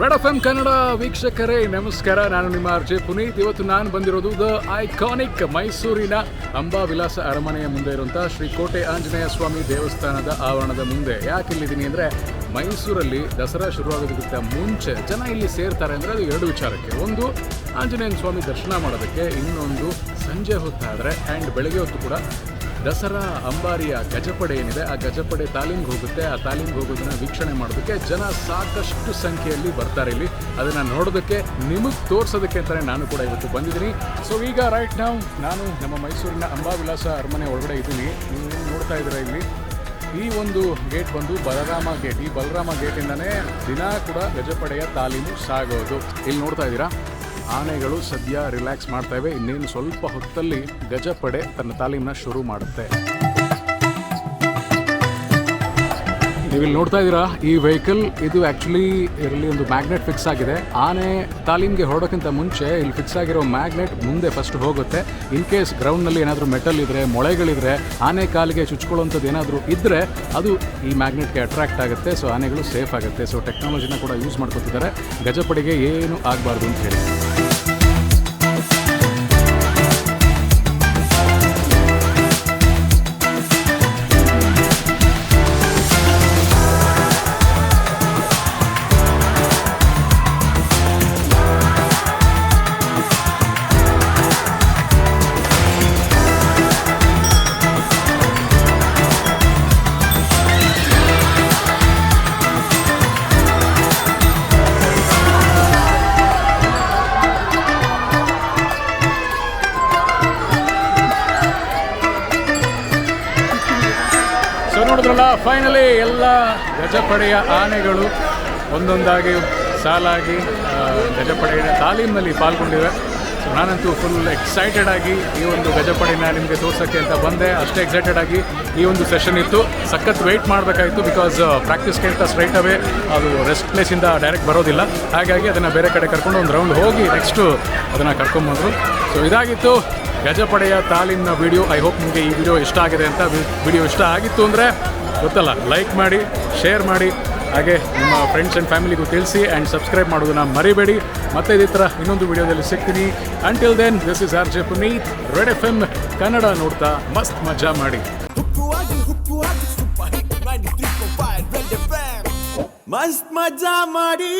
Red F M Kannada ವೀಕ್ಷಕರೇ, ನಮಸ್ಕಾರ. ನಾನು ನಿಮ್ಮ ಅರ್ಜೆ ಪುನೀತ್. ಇವತ್ತು ನಾನು ಬಂದಿರೋದು ದ ಐಕಾನಿಕ್ ಮೈಸೂರಿನ ಅಂಬಾ ವಿಲಾಸ ಅರಮನೆಯ ಮುಂದೆ ಇರುವಂತಹ ಶ್ರೀ ಕೋಟೆ ಆಂಜನೇಯ ಸ್ವಾಮಿ ದೇವಸ್ಥಾನದ ಆವರಣದ ಮುಂದೆ. ಯಾಕೆ ಇಲ್ಲಿದ್ದೀನಿ ಅಂದರೆ ಮೈಸೂರಲ್ಲಿ ದಸರಾ ಶುರುವಾಗೋದಕ್ಕಿಂತ ಮುಂಚೆ ಜನ ಇಲ್ಲಿ ಸೇರ್ತಾರೆ ಅಂದರೆ ಅದು ಎರಡು ವಿಚಾರಕ್ಕೆ. ಒಂದು, ಆಂಜನೇಯನ ಸ್ವಾಮಿ ದರ್ಶನ ಮಾಡೋದಕ್ಕೆ ಇನ್ನೊಂದು ಸಂಜೆ ಹೊತ್ತಾದರೆ ಆ್ಯಂಡ್ ಬೆಳಗ್ಗೆ ಹೊತ್ತು ಕೂಡ ದಸರಾ ಅಂಬಾರಿಯ ಗಜಪಡೆ ಏನಿದೆ, ಆ ಗಜಪಡೆ ತಾಲೀಮ್ಗೆ ಹೋಗುತ್ತೆ. ಆ ತಾಲೀಮ್ಗೆ ಹೋಗೋದನ್ನ ವೀಕ್ಷಣೆ ಮಾಡೋದಕ್ಕೆ ಜನ ಸಾಕಷ್ಟು ಸಂಖ್ಯೆಯಲ್ಲಿ ಬರ್ತಾರೆ ಇಲ್ಲಿ. ಅದನ್ನು ನೋಡೋದಕ್ಕೆ ನಿಮಗೆ ತೋರಿಸೋದಕ್ಕೆ ಅಂತಲೇ ನಾನು ಕೂಡ ಇವತ್ತು ಬಂದಿದ್ದೀನಿ. ಸೊ ಈಗ ರೈಟ್ ನಾವು ನಾನು ನಮ್ಮ ಮೈಸೂರಿನ ಅಂಬಾವಿಲಾಸ ಅರಮನೆ ಒಳಗಡೆ ಇದ್ದೀನಿ. ನೀವು ನೋಡ್ತಾ ಇದ್ದೀರಾ ಇಲ್ಲಿ? ಈ ಒಂದು ಗೇಟ್ ಬಂದು ಬಲರಾಮ ಗೇಟ್ ಈ ಬಲರಾಮ ಗೇಟಿಂದನೇ ದಿನ ಕೂಡ ಗಜಪಡೆಯ ತಾಲೀಮು ಸಾಗೋದು. ಇಲ್ಲಿ ನೋಡ್ತಾ ಇದ್ದೀರಾ? ಆನೆಗಳು ಸದ್ಯ ರಿಲ್ಯಾಕ್ಸ್ ಮಾಡ್ತಾ ಇವೆ ಇನ್ನೇನು ಸ್ವಲ್ಪ ಹೊತ್ತಲ್ಲಿ ಗಜಪಡೆ ತನ್ನ ತಾಲೀಮನ್ನ ಶುರು ಮಾಡುತ್ತೆ. ನೀವಿಲ್ಲಿ ನೋಡ್ತಾ ಇದ್ದೀರಾ, ಈ ವೆಹಿಕಲ್ ಇದು ಆ್ಯಕ್ಚುಲಿ ಇದರಲ್ಲಿ ಒಂದು ಮ್ಯಾಗ್ನೆಟ್ ಫಿಕ್ಸ್ ಆಗಿದೆ. ಆನೆ ತಾಲೀಮ್ಗೆ ಹೊರಡೋಕ್ಕಿಂತ ಮುಂಚೆ ಇಲ್ಲಿ ಫಿಕ್ಸ್ ಆಗಿರೋ ಮ್ಯಾಗ್ನೆಟ್ ಮುಂದೆ ಫಸ್ಟ್ ಹೋಗುತ್ತೆ. ಇನ್ ಕೇಸ್ ಗ್ರೌಂಡ್ನಲ್ಲಿ ಏನಾದರೂ ಮೆಟಲ್ ಇದ್ದರೆ ಮೊಳೆಗಳಿದ್ರೆ, ಆನೆ ಕಾಲಿಗೆ ಚುಚ್ಕೊಳ್ಳೋಂಥದ್ದು ಏನಾದರೂ ಇದ್ದರೆ ಅದು ಈ ಮ್ಯಾಗ್ನೆಟ್ಗೆ ಅಟ್ರಾಕ್ಟ್ ಆಗುತ್ತೆ. ಸೊ ಆನೆಗಳು ಸೇಫ್ ಆಗುತ್ತೆ. ಸೊ ಟೆಕ್ನಾಲಜಿನ ಕೂಡ ಯೂಸ್ ಮಾಡ್ಕೊತಿದ್ದಾರೆ. ಗಜಪಡೆಗೆ ಏನು ಆಗಬಾರ್ದು ಅಂತ ಹೇಳಿ. ಸೊ ನೋಡಿದ್ರಲ್ಲ ಫೈನಲಿ ಎಲ್ಲ ಗಜಪಡೆಯ ಆನೆಗಳು ಒಂದೊಂದಾಗಿ ಸಾಲಾಗಿ ಗಜಪಡೆಯ ತಾಲೀಮಿನಲ್ಲಿ ಪಾಲ್ಗೊಂಡಿವೆ. ಸೊ ನಾನಂತೂ ಫುಲ್ ಎಕ್ಸೈಟೆಡ್ ಆಗಿ ಈ ಒಂದು ಗಜಪಡಿನ ನಿಮಗೆ ತೋರ್ಸೋಕ್ಕೆ ಅಂತ ಬಂದೆ. ಅಷ್ಟೇ ಎಕ್ಸೈಟೆಡ್ ಆಗಿ ಈ ಒಂದು ಸೆಷನ್ ಇತ್ತು. ಸಖತ್ ವೆಯ್ಟ್ ಮಾಡಬೇಕಾಯಿತು ಬಿಕಾಸ್ ಪ್ರಾಕ್ಟೀಸ್ ಕೇಳ್ತಾ ಸ್ಟ್ರೈಟ್ ಅವೇ ಅದು ರೆಸ್ಟ್ ಪ್ಲೇಸಿಂದ ಡೈರೆಕ್ಟ್ ಬರೋದಿಲ್ಲ. ಹಾಗಾಗಿ ಅದನ್ನು ಬೇರೆ ಕಡೆ ಕರ್ಕೊಂಡು ಒಂದು ರೌಂಡ್ ಹೋಗಿ ನೆಕ್ಸ್ಟು ಅದನ್ನು ಕರ್ಕೊಂಬಂದರು. ಸೊ ಇದಾಗಿತ್ತು ಗಜಪಡೆಯ ತಾಲಿನ ವಿಡಿಯೋ ಐ ಹೋಪ್ ನಿಮಗೆ ಈ ವಿಡಿಯೋ ಇಷ್ಟ ಆಗಿದೆ ಅಂತ. ವಿಡಿಯೋ ಇಷ್ಟ ಆಗಿತ್ತು ಅಂದರೆ ಗೊತ್ತಲ್ಲ ಲೈಕ್ ಮಾಡಿ ಶೇರ್ ಮಾಡಿ. ಹಾಗೆ ನಿಮ್ಮ ಫ್ರೆಂಡ್ಸ್ ಆ್ಯಂಡ್ ಫ್ಯಾಮಿಲಿಗೂ ತಿಳಿಸಿ ಆ್ಯಂಡ್ ಸಬ್ಸ್ಕ್ರೈಬ್ ಮಾಡೋದನ್ನ ಮರಿಬೇಡಿ. ಮತ್ತೆ ಇದೇ ಥರ ಇನ್ನೊಂದು ವಿಡಿಯೋದಲ್ಲಿ ಸಿಗ್ತೀನಿ. Until then this is R J Puneeth Red F M Kannada ನೋಡ್ತಾ ಮಸ್ತ್ ಮಜಾ ಮಾಡಿ. ಹುಕ್ಕುವಾಗಿ ಹುಕ್ಕುವಾಗಿ ಸೂಪರ್ ಹಿಟ್ 93.5 ರೆಡ್ ಮಸ್ತ್ ಮಜಾ ಮಾಡಿ.